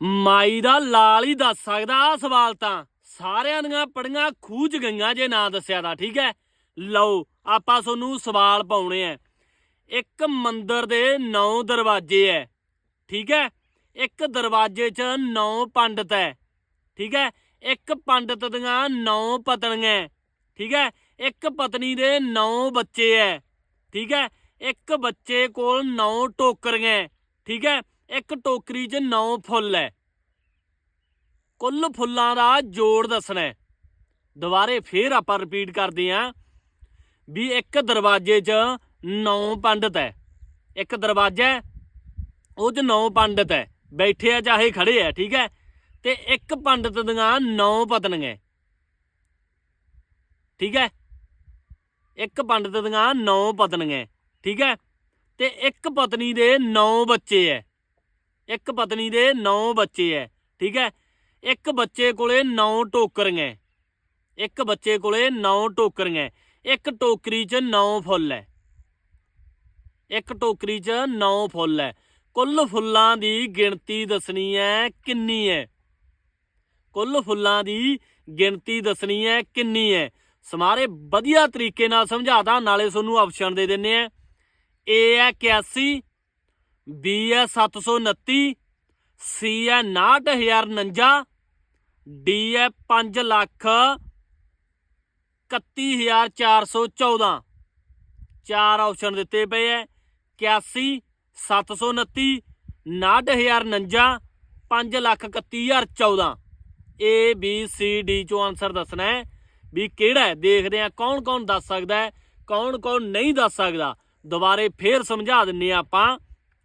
ਮਾਈ ਦਾ ਲਾਲ ਹੀ ਦੱਸ ਸਕਦਾ ਆ ਸਵਾਲ ਤਾਂ। ਸਾਰਿਆਂ ਦੀਆਂ ਪੜੀਆਂ ਖੂਜ ਗਈਆਂ ਜੇ ਨਾ ਦੱਸਿਆ ਤਾਂ ਠੀਕ ਹੈ? ਲਓ ਆਪਾਂ ਤੁਹਾਨੂੰ ਸਵਾਲ ਪਾਉਣੇ ਆ ਇੱਕ ਮੰਦਰ ਦੇ 9 ਦਰਵਾਜ਼ੇ ਐ ਠੀਕ ਹੈ? ਇੱਕ ਦਰਵਾਜ਼ੇ 'ਚ 9 ਪੰਡਤ ਐ ਠੀਕ ਹੈ? ਇੱਕ ਪੰਡਤ ਦੀਆਂ 9 ਪਤਨੀਆਂ ਠੀਕ ਹੈ? ਇੱਕ ਪਤਨੀ ਦੇ 9 ਬੱਚੇ ਐ ਠੀਕ ਹੈ? ਇੱਕ ਬੱਚੇ ਕੋਲ 9 ਟੋਕਰੀਆਂ ਐ, ਠੀਕ ਹੈ? ਇੱਕ ਟੋਕਰੀ 'ਚ 9 ਫੁੱਲ ਐ। ਕੁੱਲ ਫੁੱਲਾਂ ਦਾ ਜੋੜ ਦੱਸਣਾ ਹੈ। ਦੁਬਾਰੇ ਫੇਰ ਆਪਾਂ ਰਿਪੀਟ ਕਰਦੇ ਆਂ ਵੀ ਇੱਕ ਦਰਵਾਜ਼ੇ 'ਚ 9 ਪੰਡਤ ਹੈ ਇੱਕ ਦਰਵਾਜ਼ਾ ਉਹ 'ਚ 9 ਪੰਡਤ ਹੈ ਬੈਠੇ ਆ ਚਾਹੇ ਖੜੇ ਆ ਠੀਕ ਹੈ ਤੇ ਇੱਕ ਪੰਡਤ ਦੀਆਂ 9 ਪਤਨੀਆਂ ਠੀਕ ਹੈ ਇੱਕ ਪੰਡਤ ਦੀਆਂ 9 ਪਤਨੀਆਂ ਠੀਕ ਹੈ ਤੇ ਇੱਕ ਪਤਨੀ ਦੇ 9 ਬੱਚੇ ਐ। ਇੱਕ ਪਤਨੀ ਦੇ 9 ਬੱਚੇ ਐ, ਠੀਕ ਹੈ ਇੱਕ ਬੱਚੇ ਕੋਲੇ 9 ਟੋਕਰੀਆਂ ਇੱਕ ਬੱਚੇ ਕੋਲੇ 9 ਟੋਕਰੀਆਂ ਇੱਕ ਟੋਕਰੀ 'ਚ 9 ਫੁੱਲ ਐ। ਇੱਕ ਟੋਕਰੀ 'ਚ 9 ਫੁੱਲ ਐ। ਕੁੱਲ ਫੁੱਲਾਂ ਦੀ ਗਿਣਤੀ ਦੱਸਣੀ ਐ ਕਿੰਨੀ ਐ? ਕੁੱਲ ਫੁੱਲਾਂ ਦੀ ਗਿਣਤੀ ਦੱਸਣੀ ਐ ਕਿੰਨੀ ਐ? ਸਮਾਰੇ ਵਧੀਆ ਤਰੀਕੇ ਨਾਲ ਸਮਝਾਦਾ ਨਾਲੇ ਤੁਹਾਨੂੰ ਆਪਸ਼ਨ ਦੇ ਦਿੰਨੇ ਆ। A ਹੈ 81 B ਹੈ 729 ਸੀ ਹੈ 69049 ਡੀ ਹੈ 5 ਲੱਖ 31414 ਚਾਰ ਆਪਸ਼ਨ ਦਿੱਤੇ ਪਏ ਐ 81 729 69049 5 lakh 31014 A, B, C, D ਚੋਂ ਆਨਸਰ ਦੱਸਣਾ ਹੈ ਵੀ ਕਿਹੜਾ ਹੈ ਦੇਖਦੇ ਆ ਕੌਣ ਕੌਣ ਦੱਸ ਸਕਦਾ ਹੈ ਕੌਣ ਕੌਣ ਨਹੀਂ ਦੱਸ ਸਕਦਾ। ਦੁਬਾਰੇ ਫੇਰ ਸਮਝਾ ਦਿੰਨੇ ਆ ਆਪਾਂ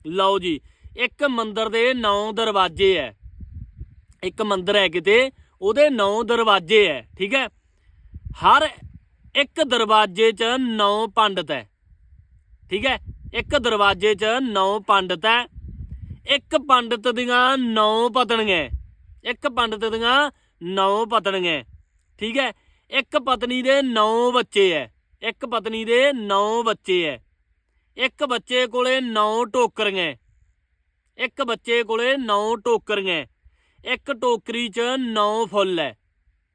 ਲਓ ਜੀ, ਇੱਕ ਮੰਦਰ ਦੇ 9 ਦਰਵਾਜ਼ੇ ਐ। ਇੱਕ ਮੰਦਰ ਹੈ ਕਿਤੇ, ਉਹਦੇ 9 ਦਰਵਾਜ਼ੇ ਐ, ਠੀਕ ਹੈ ਹਰ ਇੱਕ ਦਰਵਾਜ਼ੇ 'ਚ 9 ਪੰਡਤ ਹੈ ਠੀਕ ਹੈ ਇੱਕ ਦਰਵਾਜ਼ੇ 'ਚ 9 ਪੰਡਤ ਹੈ ਇੱਕ ਪੰਡਤ ਦੀਆਂ 9 ਪਤਨੀਆਂ ਇੱਕ ਪੰਡਤ ਦੀਆਂ 9 ਪਤਨੀਆਂ ਠੀਕ ਹੈ ਇੱਕ ਪਤਨੀ ਦੇ 9 ਬੱਚੇ ਐ। ਇੱਕ ਪਤਨੀ ਦੇ 9 ਬੱਚੇ ਐ। ਇੱਕ ਬੱਚੇ ਕੋਲੇ 9 ਟੋਕਰੀਆਂ। ਇੱਕ ਬੱਚੇ ਕੋਲੇ 9 ਟੋਕਰੀਆਂ। ਇੱਕ ਟੋਕਰੀ 'ਚ 9 ਫੁੱਲ ਹੈ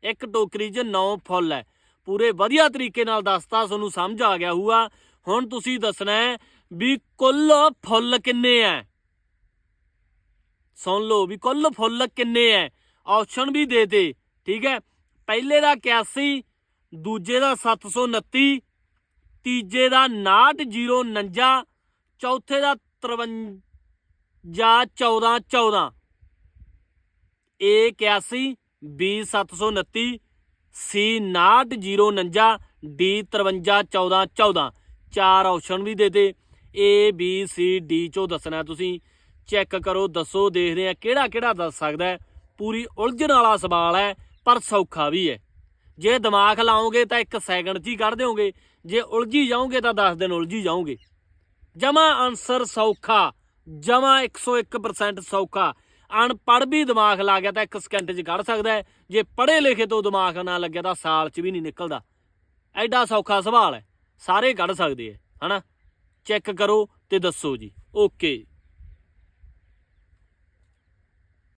ਇੱਕ ਟੋਕਰੀ 'ਚ 9 ਫੁੱਲ ਹੈ ਪੂਰੇ ਵਧੀਆ ਤਰੀਕੇ ਨਾਲ ਦੱਸਤਾ, ਤੁਹਾਨੂੰ ਸਮਝ ਆ ਗਿਆ ਹੋਊਗਾ। ਹੁਣ ਤੁਸੀਂ ਦੱਸਣਾ ਹੈ ਵੀ ਕੁੱਲ ਫੁੱਲ ਕਿੰਨੇ ਐ। ਸੁਣ ਲਓ ਵੀ ਕੁੱਲ ਫੁੱਲ ਕਿੰਨੇ ਐ। ਆਪਸ਼ਨ ਵੀ ਦੇ ਦੇ, ਠੀਕ ਹੈ ਪਹਿਲੇ ਦਾ 81 ਦੂਜੇ ਦਾ 729 ਤੀਜੇ ਦਾ 69049 ਚੌਥੇ ਦਾ 53 14 14 A 81 B 729 C 69049 D 53 14 14 ਚਾਰ ਆਪਸ਼ਨ ਵੀ ਦੇ ਦੇ। A, B, C, D ਚੋਂ ਦੱਸਣਾ ਤੁਸੀਂ। ਚੈੱਕ ਕਰੋ, ਦੱਸੋ, ਦੇਖਦੇ ਆ ਕਿਹੜਾ ਕਿਹੜਾ ਦੱਸ ਸਕਦਾ ਪੂਰੀ ਉਲਝਣ ਵਾਲਾ ਸਵਾਲ ਹੈ, ਪਰ ਸੌਖਾ ਵੀ ਹੈ। ਜੇ ਦਿਮਾਗ ਲਾਓਗੇ ਤਾਂ ਇੱਕ ਸੈਕਿੰਡ 'ਚ ਹੀ ਕੱਢ ਦਿਓਗੇ। ਜੇ ਉਲਝੀ ਜਾਓਗੇ ਤਾਂ 10 ਦਿਨ ਉਲਝੀ ਜਾਓਗੇ। ਜਮਾ ਆਨਸਰ ਸੌਖਾ, ਜਮਾ 101% ਸੌਖਾ। ਅਨਪੜ੍ਹ ਵੀ ਦਿਮਾਗ ਲਾ ਗਿਆ ਤਾਂ ਇੱਕ ਸਕਿੰਟ 'ਚ ਕੱਢ ਸਕਦਾ ਹੈ। ਜੇ ਪੜ੍ਹੇ ਲਿਖੇ ਤੋਂ ਦਿਮਾਗ ਨਾ ਲੱਗਿਆ ਤਾਂ ਸਾਲ 'ਚ ਵੀ ਨਹੀਂ ਨਿਕਲਦਾ। ਐਡਾ ਸੌਖਾ ਸਵਾਲ ਹੈ। ਸਾਰੇ ਕੱਢ ਸਕਦੇ ਹੈ, ਹਨਾ? ਚੈੱਕ ਕਰੋ ਤੇ ਦੱਸੋ ਜੀ। ਓਕੇ।